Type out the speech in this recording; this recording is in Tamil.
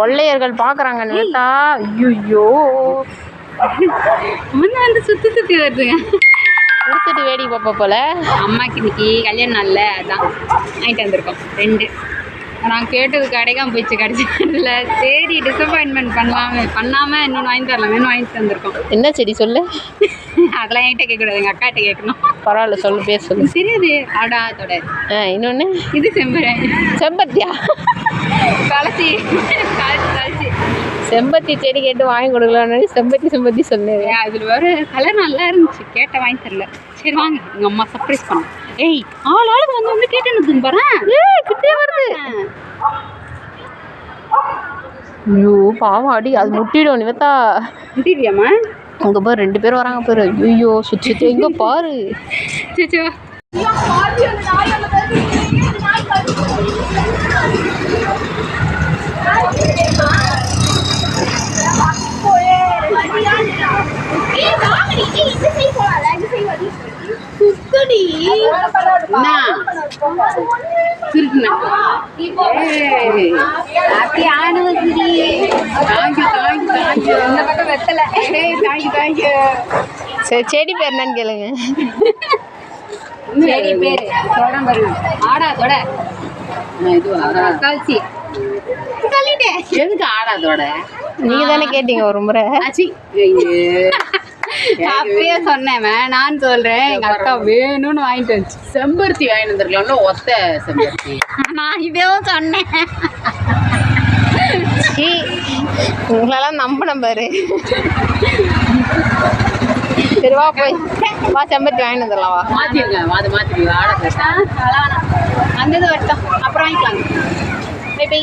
கொள்ளையர்கள் பாக்குறாங்க நிலத்தா. ஐயோ முன்ன வந்து சுத்தி சுத்தி வருதுங்க. கொடுத்துட்டு வேடி பாப்பா போல. அம்மாக்கு இன்னைக்கு கல்யாண நாள்ல அதான் வாங்கிட்டு வந்திருக்கோம். ரெண்டு. நான் கேட்டது கிடைக்காம போயிடுச்சு கிடைச்சதுல சரி டிசப்பாயின்மெண்ட் பண்ணலாமே பண்ணாம இன்னொன்று வாங்கி தரலாம் வேணும் வாங்கிட்டு வந்திருக்கோம். என்ன செடி சொல்லு? அதெல்லாம் என்கிட்ட கேட்கக்கூடாது எங்கள் அக்காட்ட கேட்கணும். பரவாயில்ல சொல்லு பேர் சொல்லு. தெரியாது ஆடா தொட ஆ இன்னொன்னு? இது செம்பரை செம்பத்தியா கலச்சி செம்பத்தி செடி கேட்டு வாங்கி கொடுக்கலான்னு செம்பத்தி செம்பத்தி சொன்னேன். அதில் வர கலர் நல்லா இருந்துச்சு. கேட்ட வாங்கி தரல. சரி வாங்க. எங்கள் அம்மா சர்ப்ரைஸ் பண்ணோம் ஏய் ஆள் ஆளுக்கு வந்து வந்து கேட்டு பாறேன் கிட்டே வருது. ஐயோ பாவம் அடி. அது முட்டிடும் நிவத்தா முடியலையாம்மா அங்க பாரு ரெண்டு பேர் வராங்க பாரு. ஐயோ சுத்தி எங்க பாரு. சச்சோ என்ன சுருக்குண்ணா happy anniversary thank you thank you thank you இந்த பக்கம் வெத்தலை தேங்க்யூ தேங்க்யூ சரி செடி பேர் என்னன்னு கேளுங்க. சரி பேரு தொடம் பாருங்க ஆடா தொட. கல்சி. எதுக்கு நீங்க தானே கேட்டீங்க ஒரு முறை. அப்பயே சொன்னேன் நான் சொல்றேன் எங்க அக்கா வேணும்னு வாங்கிட்டு வந்துச்சு. செம்பருத்தி வாங்கிட்டு வந்திருக்கலாம்ல ஒத்த செம்பருத்தி. நான் இதேவும் சொன்னேன். உங்களெல்லாம் நம்பினேன் பாரு. சரி வா போய். வா செம்பத்தி வாங்கிட்டு வந்துடலாம் வா. மாத்திருங்க அது மாத்திரி ஆட வந்தது வரட்டும். அப்புறம் வாங்கிக்கலாம். By by